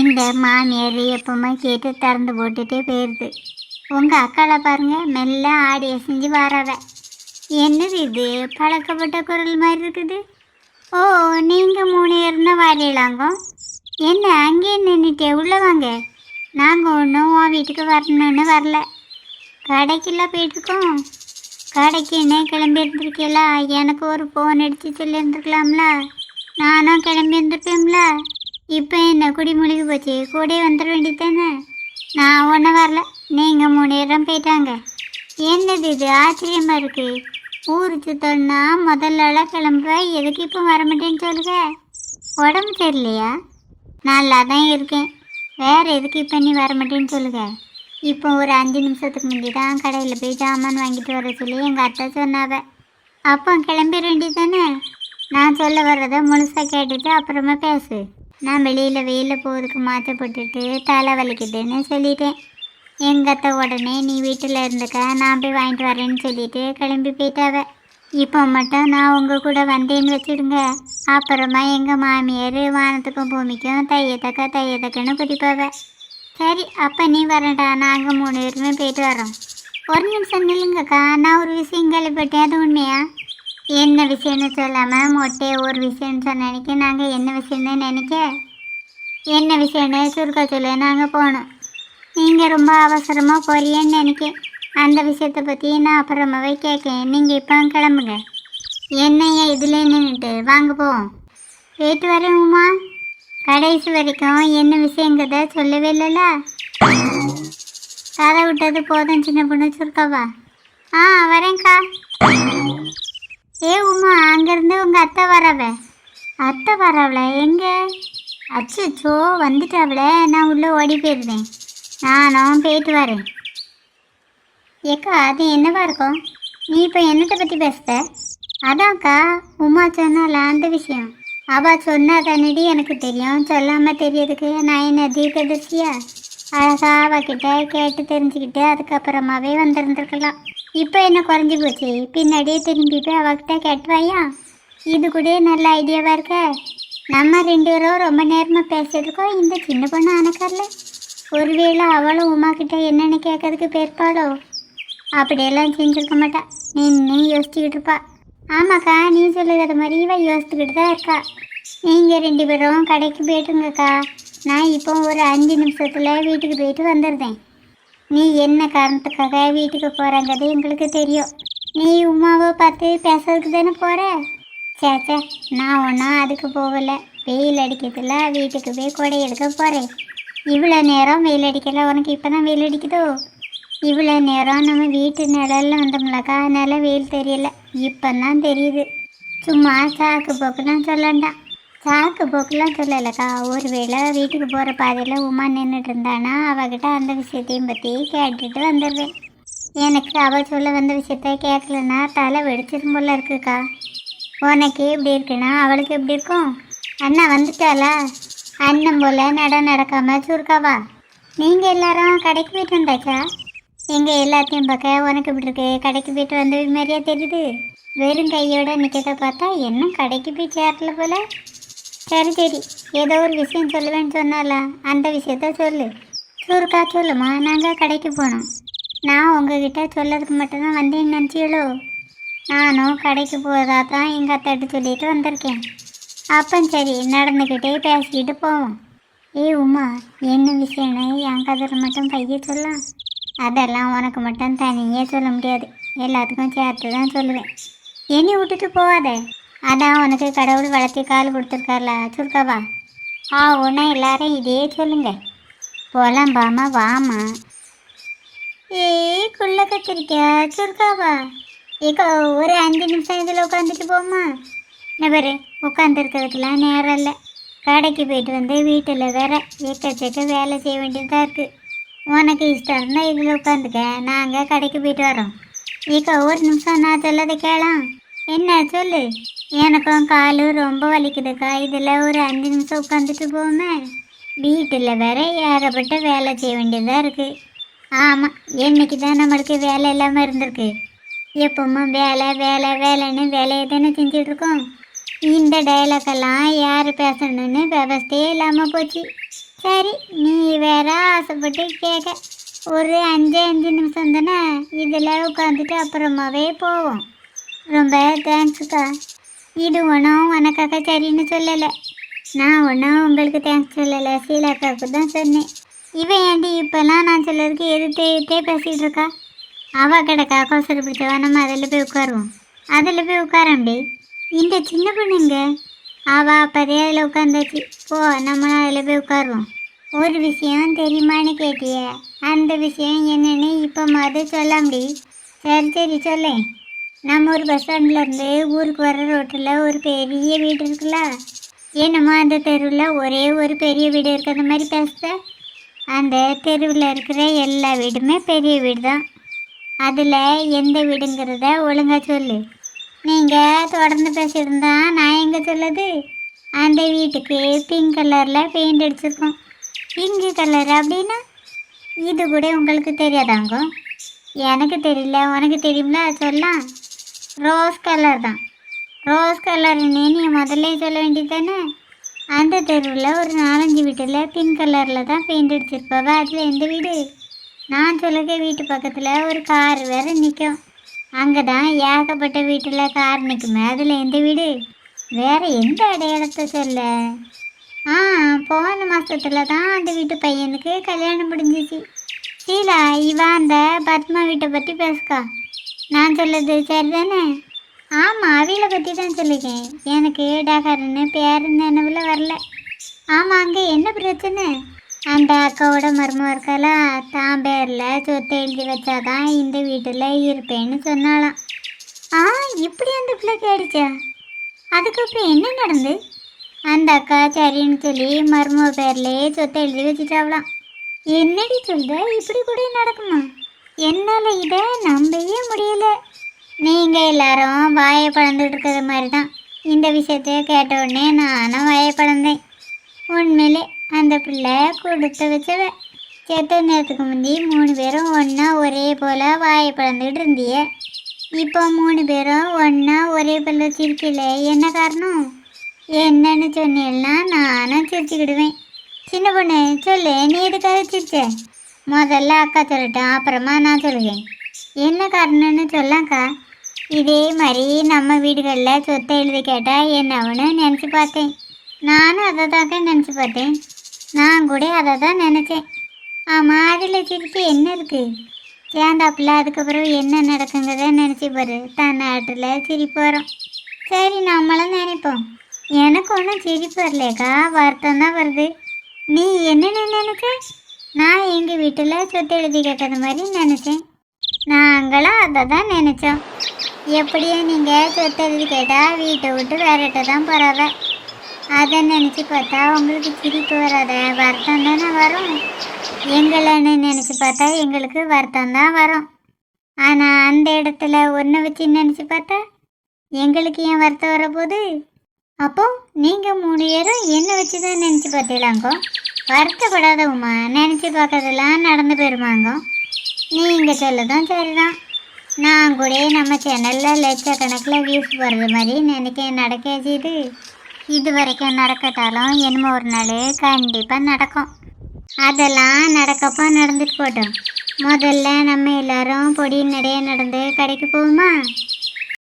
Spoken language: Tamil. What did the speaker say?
இந்த மாமியார் எப்பவுமே கேட்டு திறந்து போட்டுட்டே போயிடுது உங்கள் அக்காவை பாருங்க மெல்ல ஆடி செஞ்சு வரவ. என்னது இது? பழக்கப்பட்ட குரல் மாதிரி இருக்குது. ஓ நீங்கள் மூணு இருந்தால் தான் என்ன அங்கேயே நின்றுட்டே உள்ளே வாங்க. நாங்கள் ஒன்றும் உன் வீட்டுக்கு வரணும்னு வரல. கடைக்கெல்லாம் போயிட்டுருக்கோம். கடைக்குன்னு கிளம்பி இருந்திருக்கீங்களா? எனக்கு ஒரு ஃபோன் அடித்து சொல்லியிருந்துருக்கலாம்ல நானும் கிளம்பி இருந்திருப்பேன்ல. இப்போ என்ன குடி முழுகி போச்சு? கூட வந்துட வேண்டியதானே நான் ஒன்றும் வரல. நீங்கள் மூணு இடம் போயிட்டாங்க. என்னது இது? ஆச்சரியமாக இருக்குது ஊர் சுத்தம்னா முதல்ல கிளம்ப எதுக்கு இப்போ வரமாட்டேன்னு சொல்லுங்க. உடம்பு சரியில்லையா? நல்லா தான் இருக்கேன். வேறு எதுக்கு இப்போ நீ வரமாட்டேன்னு சொல்லுங்க. இப்போ ஒரு அஞ்சு நிமிஷத்துக்கு முந்தி தான் கடையில் போய் ஜாமான் வாங்கிட்டு வர சொல்லி எங்கள் அத்தை சொன்னாவ. அப்போ கிளம்பிட வேண்டியதானே நான் சொல்ல வர்றதை முழுசாக கேட்டுட்டு அப்புறமா பேசு. நான் வெளியில் வெயிலில் போகிறதுக்கு மாற்ற போட்டுட்டு தலை வலிக்குதுன்னு சொல்லிட்டேன். எங்கள் அத்தை உடனே நீ வீட்டில் இருந்துக்க நான் போய் வாங்கிட்டு வரேன்னு சொல்லிட்டு கிளம்பி போயிட்டாவ. இப்போ மட்டும் நான் உங்கள் கூட வந்தேன்னு வச்சுடுங்க. அப்புறமா எங்கள் மாமியார் வானத்துக்கும் பூமிக்கும் தையத்தக்க தையத்தக்கன்னு குடிப்பாவ சரி அப்போ நீ வரடா நாங்கள் மூணு பேருமே போயிட்டு வரோம் ஒரு நிமிஷம் நில்லுங்கக்கா. நான் ஒரு விஷயம் கேள்விப்பட்டேன். அது உண்மையா? என்ன விஷயம்னு சொல்லாமல் மொட்டையை ஒரு விஷயம்னு சொன்ன நினைக்க நாங்கள் என்ன விஷயம்னு நினைக்க? என்ன விஷயம்னு சுருக்க சொல்ல நாங்கள் போனோம். நீங்கள் ரொம்ப அவசரமாக போறியன்னு நினைக்க. அந்த விஷயத்தை பற்றி நான் அப்புறமாவே கேட்கேன் நீங்கள் இப்போ கிளம்புங்க. என்னையா இதில் நின்றுட்டு வாங்க போவோம். போயிட்டு வரணுமா கடைசி வரைக்கும் என்ன விஷயங்கிறத சொல்லவே இல்லைல்ல கதை விட்டது போதும் சின்ன பொண்ணு சுருக்கவா? ஆ வரேன்க்கா. ஏ உமா அங்கேருந்து உங்கள் அத்தை வரவ? அத்தை வரவள? எங்கே? அச்சோ வந்துட்டாவளே. நான் உள்ளே ஓடி போயிருந்தேன். நானும் போயிட்டு வரேன். ஏக்கா அது என்னவா இருக்கும்? நீ இப்போ என்னத்தை பற்றி பேசுத அதான்க்கா உமா சொன்னால அந்த விஷயம். அவள் சொன்னா தானடி எனக்கு தெரியும். சொல்லாமல் தெரியறதுக்கு நான் என்ன தீர்க்கதரிசியா? அழகா அவகிட்ட கேட்டு தெரிஞ்சுக்கிட்டு அதுக்கப்புறமாவே வந்திருந்துருக்கலாம். இப்போ என்ன குறைஞ்சி போச்சு? பின்னாடியே திரும்பி போய் அவகிட்ட கேட்டுவாயா? இது கூட நல்ல ஐடியாவாக இருக்க. நம்ம ரெண்டு பேரும் ரொம்ப நேரமாக பேசியிருக்கோம் இந்த சின்ன பொண்ணு அணக்கரில் ஒருவேளை அவளும் உமா கிட்ட என்னென்னு கேட்கறதுக்கு பேர்ப்பாளோ அப்படியெல்லாம் செஞ்சுருக்க மாட்டா. நின்று யோசிச்சுக்கிட்டு இருப்பா. ஆமாக்கா நீ சொல்லுகிற மாதிரி இவ யோசிச்சுக்கிட்டு தான் இருக்கா. நீங்கள் ரெண்டு பேரும் கடைக்கு போயிட்டுங்கக்கா. நான் இப்போ ஒரு அஞ்சு நிமிஷத்தில் வீட்டுக்கு போயிட்டு வந்துடுறேன். நீ என்ன காரணத்துக்காக வீட்டுக்கு போகிறாங்கிறது எங்களுக்கு தெரியும். நீ உமாவை பார்த்து பேசுறதுக்கு தானே போகிற சேச்சே நான் ஒன்றும் அதுக்கு போகலை. வெயில் அடிக்கிறதுல வீட்டுக்கு போய் கொடை எடுக்க போகிறேன் இவ்வளோ நேரம் வெயில் அடிக்கல உனக்கு இப்போ தான் வெயில் அடிக்குதோ? இவ்வளோ நேரம் நம்ம வீட்டு நிழலில் வந்தோம்லக்கா அதனால் வெயில் தெரியல. இப்போ தான் தெரியுது. சும்மா சாக்கு போக்குலாம் சொல்லண்டாம் சாக்கு போக்குலாம் சொல்லலக்கா. ஒருவேளை வீட்டுக்கு போகிற பாதையில் உமா நின்றுட்டு இருந்தானா அவகிட்ட அந்த விஷயத்தையும் பற்றி கேட்டுட்டு வந்துடுவேன் எனக்கு அவள் சொல்ல வந்த விஷயத்த கேட்கலன்னா தலை வெடிச்சிரும் போல இருக்குக்கா. உனக்கு எப்படி இருக்குன்னா அவளுக்கு எப்படி இருக்கும்? அண்ணா வந்துட்டாளா? அண்ணன் போல் நட நடக்காமல் சுருக்காவா? நீங்கள் எல்லாரும் கடைக்கு போயிட்டு வந்தாச்சா? எங்கள் எல்லாத்தையும் பார்க்க உனக்கு இப்படி இருக்கு? கடைக்கு போயிட்டு வந்தது மாதிரியா தெரியுது? வெறும் கையோட நிற்கிறத பார்த்தா என்ன கடைக்கு போய் சேரல போல? சரி சரி. ஏதோ ஒரு விஷயம் சொல்லுவேன்னு சொன்னால அந்த விஷயத்த சொல்லு. சுருக்கா சொல்லுமா? நாங்கள் கடைக்கு போனோம். நான் உங்ககிட்ட சொல்லதுக்கு மட்டும்தான் வந்தேன்னு நினச்சியளோ நானும் கடைக்கு போகிறதா தான் எங்கள் அத்தாட்டு சொல்லிட்டு வந்திருக்கேன். அப்போ சரி நடந்துக்கிட்டே பேசிக்கிட்டு போவோம். ஏ உமா என்ன விஷயம்னு என் கதில் மட்டும் பைய சொல்லலாம் அதெல்லாம் உனக்கு மட்டும் தனியே சொல்ல முடியாது. எல்லாத்துக்கும் சேர்த்து தான் சொல்லுவேன். என்னை விட்டுட்டு போகாத. அதான் உனக்கு கடவுள் வளர்த்தி கால் கொடுத்துருக்கார்ல சுருக்கவா ஆ ஒன்றா எல்லாரும் இதே சொல்லுங்க. புலம்பாம வாமா. ஏய் குள்ள கத்திரிக்கா சுருக்காவா ஏக்கா ஒரு அஞ்சு நிமிஷம் இதில் உட்காந்துட்டு போமா நபரு உட்காந்துருக்கிறதுக்கெலாம் நேரம் இல்லை. கடைக்கு போயிட்டு வந்து வீட்டில் வேற எக்கச்சக்க வேலை செய்ய வேண்டியதாக இருக்குது உனக்கு இஷ்டம் இருந்தால் இதில் உட்காந்துக்க நாங்கள் கடைக்கு போயிட்டு வரோம். ஏக்கா ஒரு நிமிஷம் நான் சொல்லதை கேளாம். என்ன சொல்லு. எனக்கும் காலு ரொம்ப வலிக்குதுக்கா. இதில் ஒரு அஞ்சு நிமிஷம் உட்காந்துட்டு போமே. வீட்டில் வேற ஏகப்பட்ட வேலை செய்ய வேண்டியதாக இருக்குது ஆமாம் என்னைக்கு தான் நம்மளுக்கு வேலை இல்லாமல் இருந்திருக்கு. எப்பவுமே வேலை வேலை வேலைன்னு வேலையை தானே செஞ்சிட்ருக்கோம் இந்த டைலாக்கெல்லாம் யார் பேசணும்னு விவஸ்தையே இல்லாமல் போச்சு. சரி நீ வேற ஆசைப்பட்டு கேட்க ஒரு அஞ்சு அஞ்சு நிமிஷம் தானே. இதில் உட்காந்துட்டு அப்புறமாவே போவோம். ரொம்ப தேங்க்ஸுக்கா இது ஒன்றும் உனக்காக சரின்னு சொல்லலை. நான் ஒன்றும் உங்களுக்கு தேங்க்ஸ் சொல்லலை. சீலாக்காவுக்கு தான் சொன்னேன். இவன் ஏண்டி இப்போல்லாம் நான் சொல்லதுக்கு எதிர்த்தே எதிர்த்தே பேசிகிட்டு இருக்கா? அவ கிடக்கா கோசர் பிடிச்சவா நம்ம அதில் போய் உட்காருவோம். அதில் போய் உட்காரம்டி இந்த சின்ன பொண்ணுங்க அவள் அப்போதே அதில் உட்காந்தாச்சு போ நம்ம அதில் போய் உட்காருவோம். ஒரு விஷயம் தெரியுமான்னு கேட்டிய? அந்த விஷயம் என்னன்னு இப்போ மாதிரி சொல்லாம்டி. சரி சரி சொல்லேன். நம்ம ஒரு பஸ் ஸ்டாண்ட்லேருந்து ஊருக்கு வர ரோட்டில் ஒரு பெரிய வீடு இருக்குல்ல? என்னமோ அந்த தெருவில் ஒரே ஒரு பெரிய வீடு இருக்கிற மாதிரி பேசுத அந்த தெருவில் இருக்கிற எல்லா வீடுமே பெரிய வீடு தான் அதில் எந்த வீடுங்கிறத ஒழுங்காக சொல்லு. நீங்கள் தொடர்ந்து பேசியிருந்தா நான் எங்கே சொல்லுது? அந்த வீட்டுக்கு பிங்க் கலரில் பெயிண்ட் அடிச்சிருக்கோம். பிங்க் கலர் அப்படின்னா இது கூட உங்களுக்கு தெரியாதாங்க? எனக்கு தெரியல. உனக்கு தெரியும்ல? சொல்லலாம். ரோஸ் கலர் தான். ரோஸ் கலர்னு நீ முதல்ல சொல்ல வேண்டியது தானே அந்த தெருவில் ஒரு நாலஞ்சு வீட்டில் பிங்க் கலரில் தான் பெயிண்ட் அடிச்சிருப்பாவ. அதில் எந்த வீடு? நான் சொல்லுக வீட்டு பக்கத்தில் ஒரு கார் வேற நிற்கும் அங்கே தான் ஏகப்பட்ட வீட்டில் கார் நிற்குமே அதில் எந்த வீடு? வேறு எந்த அடையாளத்தை சொல்ல? ஆ போன மாதத்தில் தான் அந்த வீட்டு பையனுக்கு கல்யாணம் முடிஞ்சிச்சு. சீலா இவன் அந்த பத்மா வீட்டை பற்றி பேசுக்கா. நான் சொல்லது சரிதானே? ஆமாம் அவில பற்றி தான் சொல்லிக்கேன் எனக்கு டகர்னு பேர் நினைவில் வரல. ஆமாம் அங்கே என்ன பிரச்சனை? அந்த அக்காவோட மருமம் இருக்கலாம் தான் பேரில் சொத்தை எழுதி வச்சாதான் இந்த வீட்டில் இருப்பேன்னு சொன்னாலாம் ஆ இப்படி அந்த பிள்ளை கேடுச்சா அதுக்கப்புறம் என்ன நடந்து? அந்த அக்கா சரின்னு சொல்லி மருமக பேர்லேயே சொத்தை எழுதி வச்சுட்டாவலாம் என்னடி சொல்கிற இப்படி கூட நடக்குமா? என்னால் இதை நம்பவே முடியல. நீங்கள் எல்லாரும் வாயை பழந்துட்டு இருக்கிற மாதிரி தான் இந்த விஷயத்த கேட்ட உடனே நானும் வாயை பழந்தேன். உண்மையிலே அந்த பிள்ளை கொடுத்து வச்சவ. செத்த நேரத்துக்கு முந்தி மூணு பேரும் ஒன்றா ஒரே போல் வாயை பழந்துக்கிட்டு இருந்திய. இப்போ மூணு பேரும் ஒன்றா ஒரே போல் சிரிக்கல. என்ன காரணம்? என்னன்னு சொன்னீங்கன்னா நானும் சிரிச்சுக்கிடுவேன். சின்ன பொண்ணு சொல்லு நீ எதுக்காக சிரிச்சேன் முதல்ல அக்கா சொல்லட்டும் அப்புறமா நான் சொல்லுவேன். என்ன காரணம்னு சொல்லாக்கா இதே மாதிரி நம்ம வீடுகளில் சொத்தை எழுதி கேட்டால் என்னவனு நினச்சி பார்த்தேன். நானும் அதை தாக்க நினச்சி பார்த்தேன். நான் கூட அதை தான் நினச்சேன். ஆமாம் அதில் சிரிச்சு என்ன இருக்குது சேர்ந்தாப்புல அதுக்கப்புறம் என்ன நடக்குங்கிறத நினச்சி பாரு. தன் நாட்டில் சிரிப்பு வரும். சரி நம்மளும் நினைப்போம். எனக்கு ஒன்றும் சிரிப்பு வரலக்கா வருத்தம் தான் வருது. நீ என்னென்ன நினைச்ச? நான் எங்கள் வீட்டில் சொத்து எழுதி கட்டுற மாதிரி நினச்சேன். நாங்களும் அதை தான் நினச்சோம். எப்படியும் நீங்கள் சொத்து எழுதி கேட்டால் வீட்டை விட்டு வேறட்ட தான் போகிறாவ அதை நினச்சி பார்த்தா உங்களுக்கு சிரிப்பு வராத வருத்தம் தானே வரும். எங்களைன்னு நினச்சி பார்த்தா எங்களுக்கு வருத்தம் தான் வரும். ஆனால் அந்த இடத்துல ஒன்றை வச்சு நினச்சி பார்த்தா எங்களுக்கு ஏன் வருத்தம் வரப்போகுது? அப்போது நீங்கள் மூணு பேரும் என்னை வச்சு தான் நினச்சி பார்த்தீங்களாங்கோ? வருத்தப்படாத உமா. நினச்சி பார்க்கறதெல்லாம் நடந்து போயிருமாங்க. நீங்கள் சொல்லதும் சரிதான். நான் கூட நம்ம சேனலில் லட்சக்கணக்கில் வியூஸ் போடுற மாதிரி நினைக்க நடக்க செய்து. இது வரைக்கும் நடக்கட்டாலும் என்னமோ ஒரு நாள் கண்டிப்பாக நடக்கும். அதெல்லாம் நடக்கப்போ நடந்துட்டு போட்டோம். முதல்ல நம்ம எல்லாரும் பொடி நிறைய நடந்து கடைக்கு போவோமா?